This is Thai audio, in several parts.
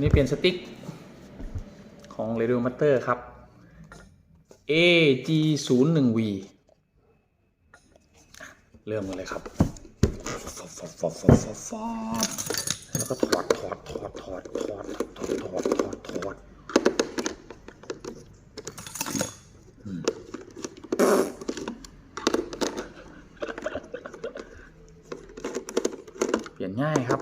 นี่เปลี่ยนสติ๊กของ Radio Master ครับ AG 0 1 V เริ่มกันเลยครับฟอบฟอบฟอบฟอบฟอบฟอบแล้วก็ถอดถอดถอดถอดถอดถอดถอดถอดถอดอืมเปลี่ยนง่ายครับ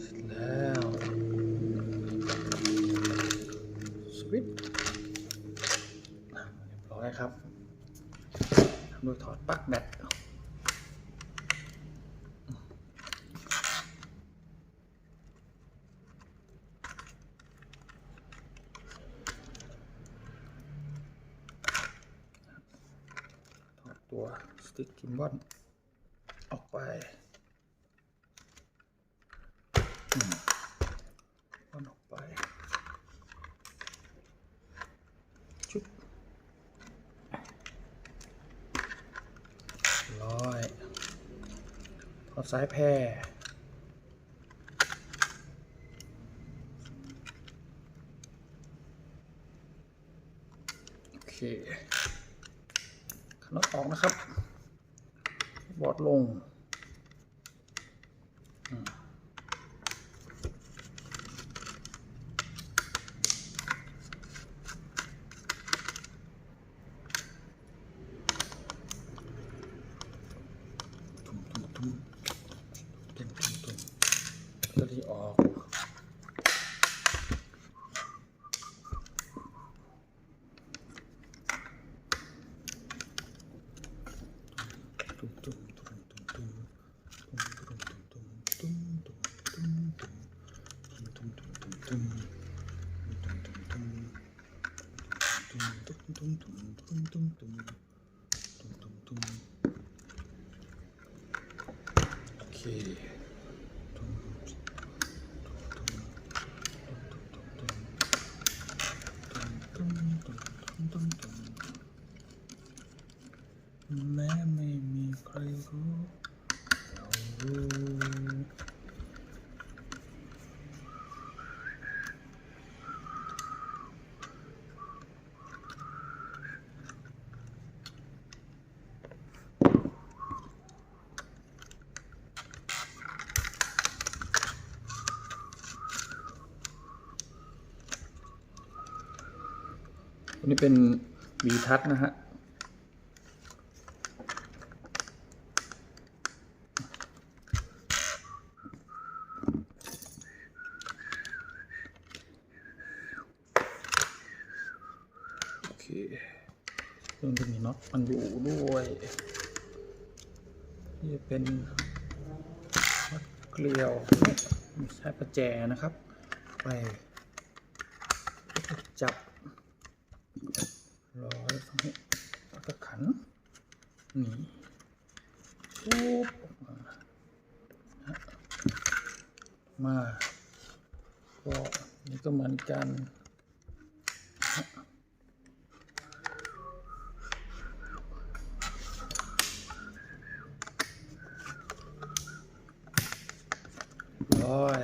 เสร็จแล้วสวิตช์อะเรียบร้อยครับทำโดยถอดปลั๊กแบตถอด ติ๊กกิมบอลออกไปก้อนออกไปชุบร้อยถอดสายแพร่โอเคขนดออกนะครับ บอดลง Okay. मैं मैं मैं खाई को นี้เป็นวีทัศนะฮะโอเคเครื่องจะมีน็อตมันอยู่ด้วยนี่เป็นเกลียวใช้ประแจนะครับไปแล้วก็จับ ร้อยฝั่งนี้แล้วก็ขันหนีปุ๊บออกมาฮะมาก็ นี่ก็เหมือนกันร้อย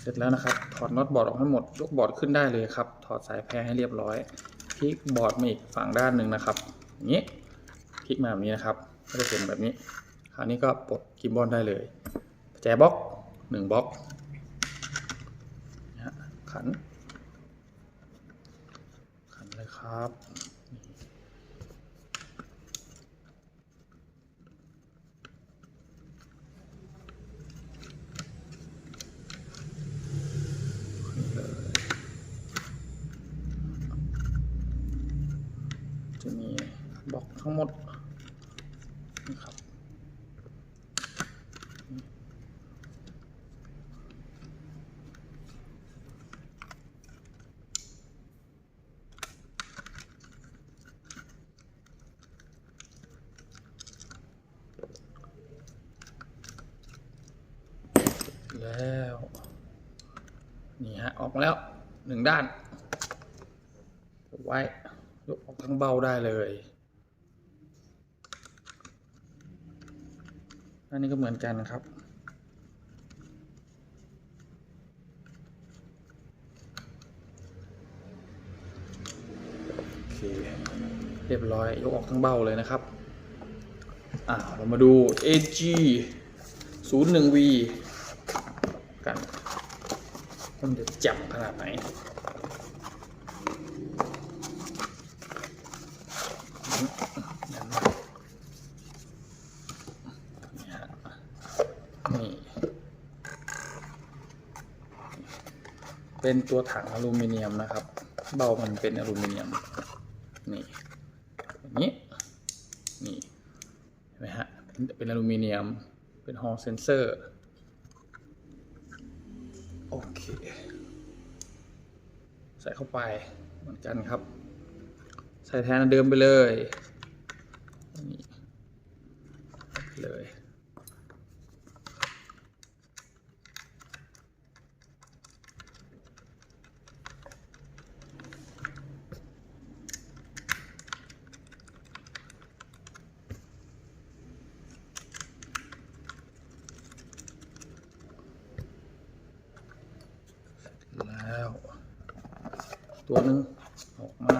เสร็จแล้วนะครับ ถอดน็อตบอร์ดออกให้หมด ยกบอร์ดขึ้นได้เลยครับ ถอดสายแพรให้เรียบร้อย พลิกบอร์ดมาอีกฝั่งด้านหนึ่งนะครับ อย่างนี้ พลิกมาแบบนี้นะครับ ก็จะเป็นแบบนี้ ราวนี้ก็ปลดกิมบอลได้เลยแจบล็อกหนึ่งบล็อกขัน ขันเลยครับจะมีบล็อกทั้งหมด แล้ว นี่ฮะ ออกแล้วหนึ่งด้าน ไว้ยกออกทั้งเบ้าได้เลยอันนี้ก็เหมือนกันครับ โอเค เรียบร้อย ยกออกทั้งเบ้าเลยนะครับ อ่า เรามาดู AG 0 1 V กันมันจะจับขนาดไหนนี่เป็นตัวถังอลูมิเนียมนะครับ เบามันเป็นอลูมิเนียม นี่อย่างนี้ นี่เห็นไหมฮะ เป็นเป็นอลูมิเนียม เป็นฮอลเซนเซอร์ โอเค ใส่เข้าไปเหมือนกันครับ ใส่แทนอันเดิมไปเลยนี่เลย แล้ว ตัวหนึ่งออกมา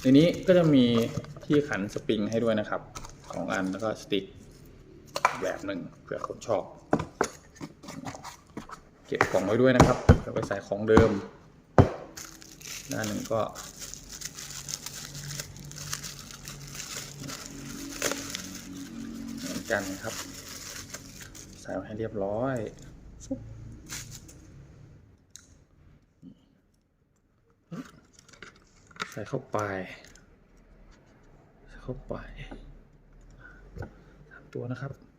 ในนี้ก็จะมีที่ขันสปริงให้ด้วยนะครับสองอันแล้วก็สติ๊กแบบหนึ่งเผื่อคนชอบ เก็บกล่องไว้ด้วยนะครับเผื่อไปใส่ของเดิมด้านหนึ่งก็เหมือนกันครับ ใส่ให้เรียบร้อยฟุ๊บ ใส่เข้าไป ใส่เข้าไปสามตัวนะครับ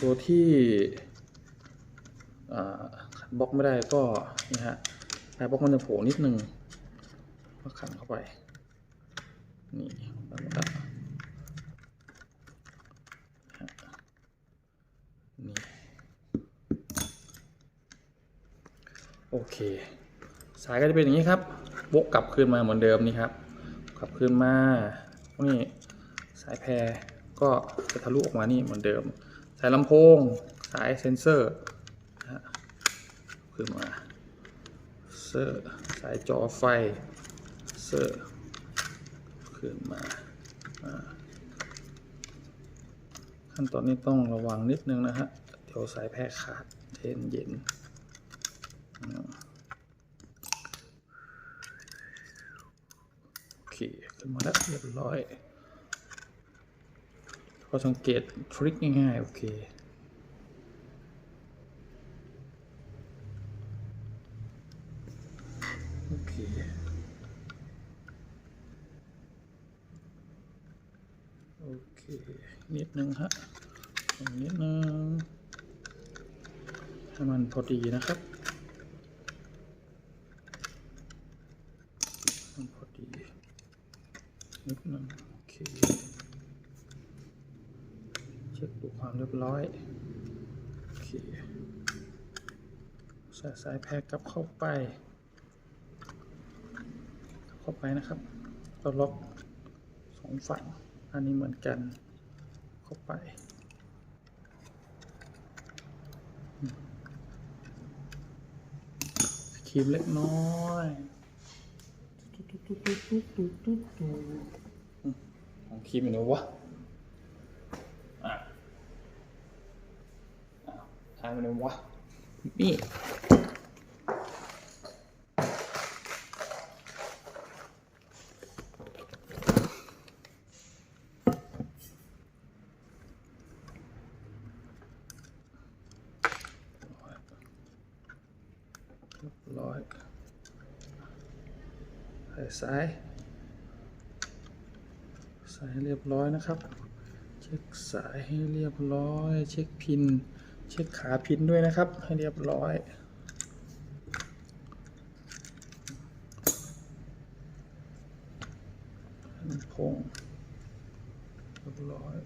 ตัวที่บล็อกไม่ได้ก็นี่ฮะปลายบล็อกมันจะโผล่นิดนึงก็ขันเข้าไป นี่แล้วก็นี่โอเค สายก็จะเป็นอย่างนี้ครับวกกลับคืนมาเหมือนเดิมนี่ครับ กลับคืนมานี่สายแพรก็จะทะลุออกมานี่เหมือนเดิม สายลำโพง สายเซนเซอร์นะฮะคืนมาเซอร์สายจอไฟเซอร์คืนมาขั้นตอนนี้ต้องระวังนิดนึงนะฮะเดี๋ยวสายแพร่ขาดเทนเย็นโอเคขึ้นมาแล้วเรียบร้อย ก็สังเกตทริคง่ายๆ โอเค โอเค โอเค นิดนึงฮะนิดนึงให้มันพอดีนะครับมันพอดีนิดนึงโอเค เช็คดูความเรียบร้อย โอเค ใส่สายแพรกลับเข้าไปกลับเข้าไปนะครับเราล็อกสองฝั่ง อันนี้เหมือนกัน เข้าไปอืมครีมเล็กน้อยตุ๊ดตุ๊ดตุ๊ดตุ๊ดตุ๊ดตุ๊ดตุ๊ดของครีมอยู่ไหนวะอะอ้าวหายไปไหนวะนี่เรียบร้อยใส่ซ้ายใส่ให้เรียบร้อยนะครับ เช็คสายให้เรียบร้อย เช็คพิน เช็ดขาพินด้วยนะครับ ให้เรียบร้อย พงเรียบร้อย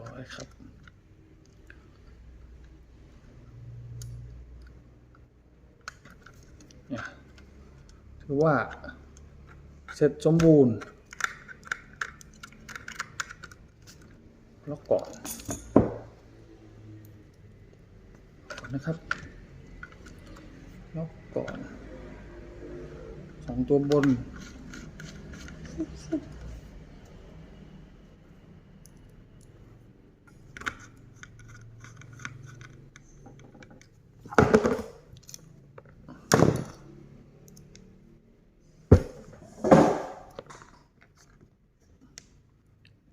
ร้อย ครับ เนี่ยถือว่า เสร็จสมบูรณ์ แล้วก่อนก่อนนะครับแล้วก่อนสองตัวบน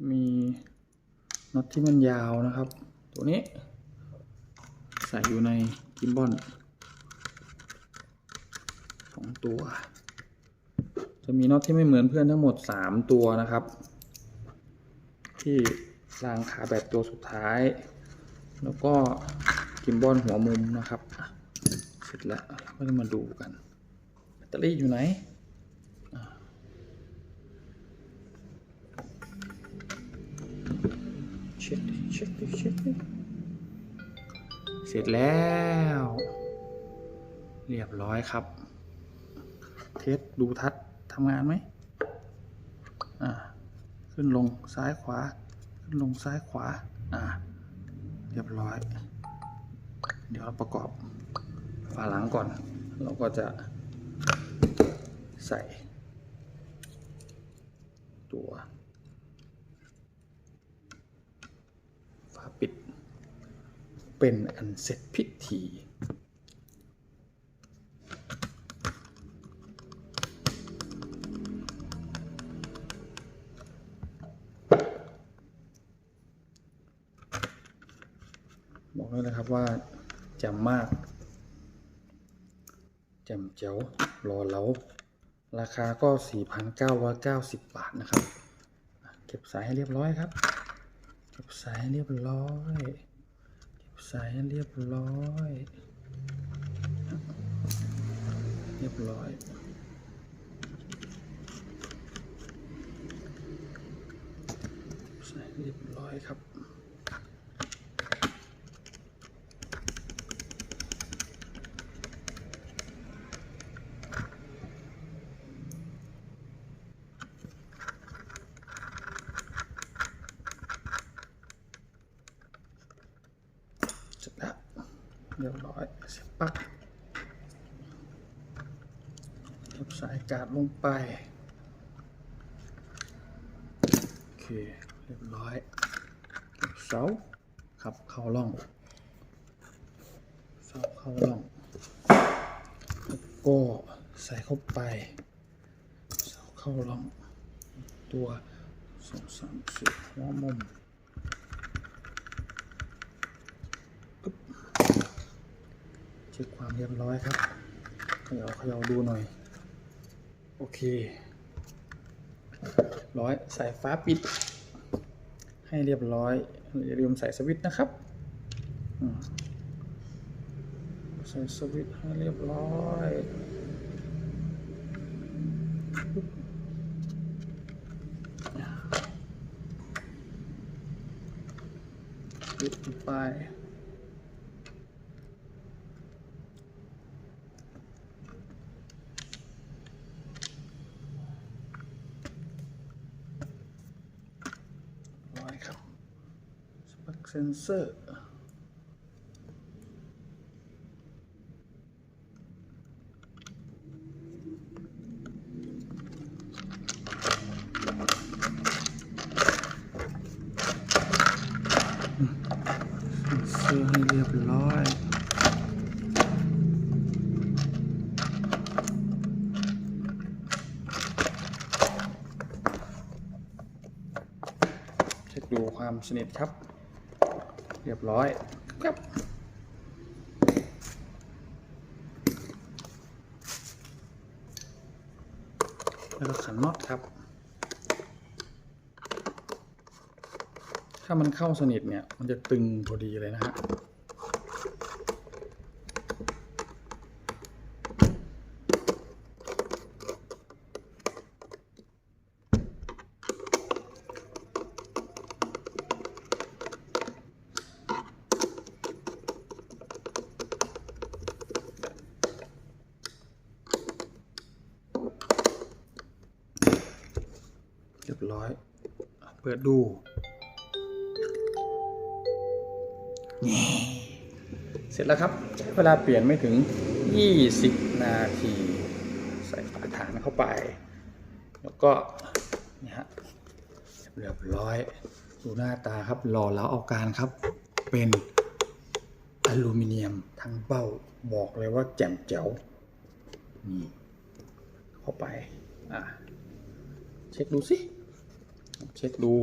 มี น็อตที่มันยาวนะครับ ตัวนี้ ใส่อยู่ในกิมบอนสองตัว จะมีน็อตที่ไม่เหมือนเพื่อนทั้งหมด 3 ตัวนะครับ ที่รางขาแบบตัวสุดท้าย แล้วก็กิมบอนหัวมุมนะครับ เสร็จแล้วก็จะมาดูกัน แบตเตอรี่อยู่ไหน ช็คดิเช็คดิเสร็จแล้ว เรียบร้อยครับ เทสดูทัดทำงานไหมอ่าขึ้นลงซ้ายขวา ขึ้นลงซ้ายขวา อ่า เรียบร้อย เดี๋ยวเราประกอบฝาหลังก่อน เราก็จะใส่ตัว ฝาปิด เป็นอันเสร็จพิธีบอกเลยนะครับว่าแจ่มมากแจ่มเจ๋วรอแล้วราคาก็ 4,990 บาทนะครับ เก็บสายให้เรียบร้อยครับ เก็บสายให้เรียบร้อย สายให้เรียบร้อย เรียบร้อยใส่เรียบร้อยครับ เสร็จแล้วเรียบร้อยเสียบ ปลั๊กเก็บสายกาดลงไป โอเค เรียบร้อยเสาขับเข้าร่องเสาเข้าร่องแล้วก็ใส่เข้าไป เสาเข้าร่อง ตัวสองสามสี่หัวมุม ช็คความเรียบร้อยครับเขย่าเขย่าดูหน่อย โอเค ร้อยใส่ฟ้าปิด ให้เรียบร้อยอย่าลืมใส่สวิตช์นะครับใส่สวิตช์ให้เรียบร้อยปิดไป เซนเซอร์เสื้อร์ให้เรียบร้อยเช็คดูความสนิทครับ รียบร้อยครับแล้วก็ขันน็อตครับ ถ้ามันเข้าสนิทเนี่ย มันจะตึงพอดีเลยนะฮะ รียบร้อย เปิดดูเสร็จแล้วครับ ใช้เวลาเปลี่ยนไม่ถึง 20 นาที ใส่ฝาถังเข้าไป แล้วก็นี่ฮะเรียบร้อย ดูหน้าตาครับหล่อแล้วเอาการครับ เป็นอลูมิเนียมทั้งเบ้าบอกเลยว่าแจ่มแจ๋วนี่เข้าไป อะ เช็คดูสิ เช็คดู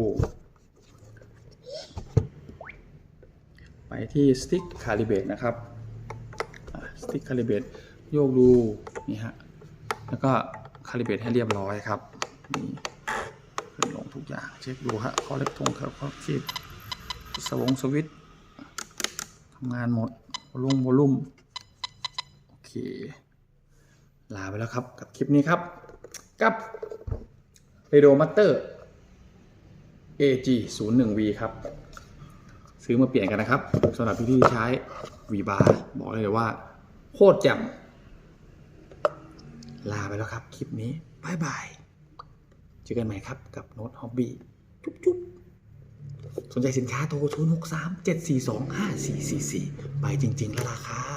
ไปที่สติ๊กคาลิเบตนะครับสติ๊กคาลิเบตโยกดู นี่ฮะ แล้วก็คาลิเบตให้เรียบร้อยครับ นี่ขึ้นลงทุกอย่าง เช็คดูฮะคอเล็กทงครับคอชีพสวงสวิตทำงานหมดวอลุ่มวอลุ่มโอเค ลาไปแล้วครับ กับคลิปนี้ครับ กับ Radio Master AG 0 1 V ครับ ซื้อมาเปลี่ยนกันนะครับสำหรับพี่ที่ใช้ V bar บอกเลยว่า โคตรแจ่มลาไปแล้วครับ คลิปนี้บายบายเจอกันใหม่ครับกับโน้ตฮอบบี้จุ๊บจุ๊บสนใจสินค้าโทร 0 6 3 7 4 2 5 4 4 4 ไปจริง ๆ แล้วล่ะครับ